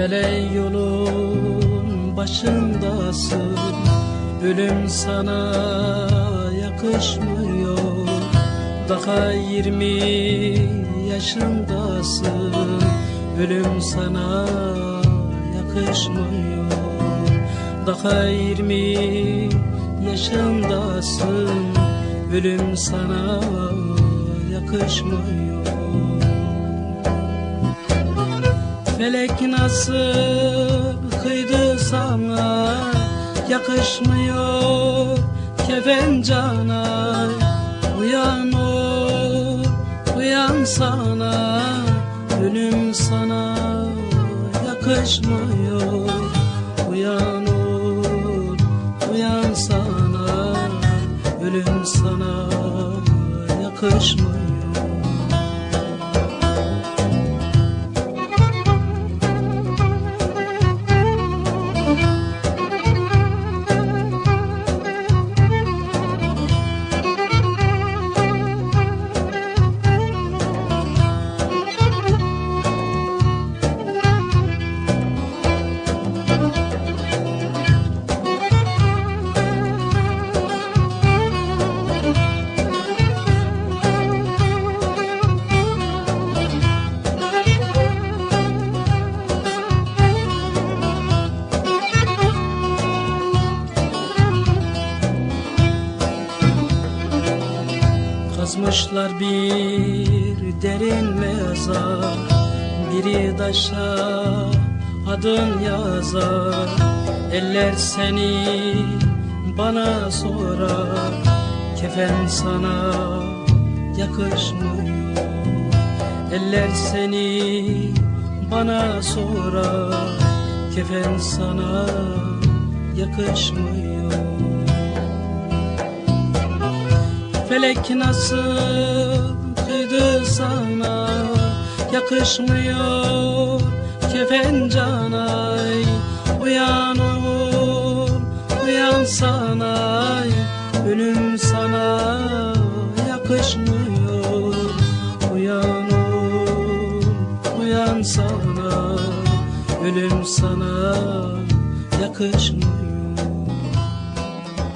Hele yolun başındasın. Ölüm sana yakışmıyor. Daha yirmi yaşındasın. Ölüm sana yakışmıyor. Daha yirmi yaşındasın. Ölüm sana yakışmıyor. Felek nasıl kıydı sana? Yakışmıyor kefen cana. Uyan ol, uyan sana. Ölüm sana yakışmıyor. Uyan ol, uyan sana. Ölüm sana yakışmıyor Kazmışlar bir derin mezar Biri taşa adın yazar Eller seni bana sorar Kefen sana yakışmıyor. Eller seni bana sorar Kefen sana yakışmıyor Felek nasıl kıydı sana? Yakışmıyor kefen canay Uyan ol, uyan sana Ölüm sana yakışmıyor. Uyan ol, uyan sana Ölüm sana yakışmıyor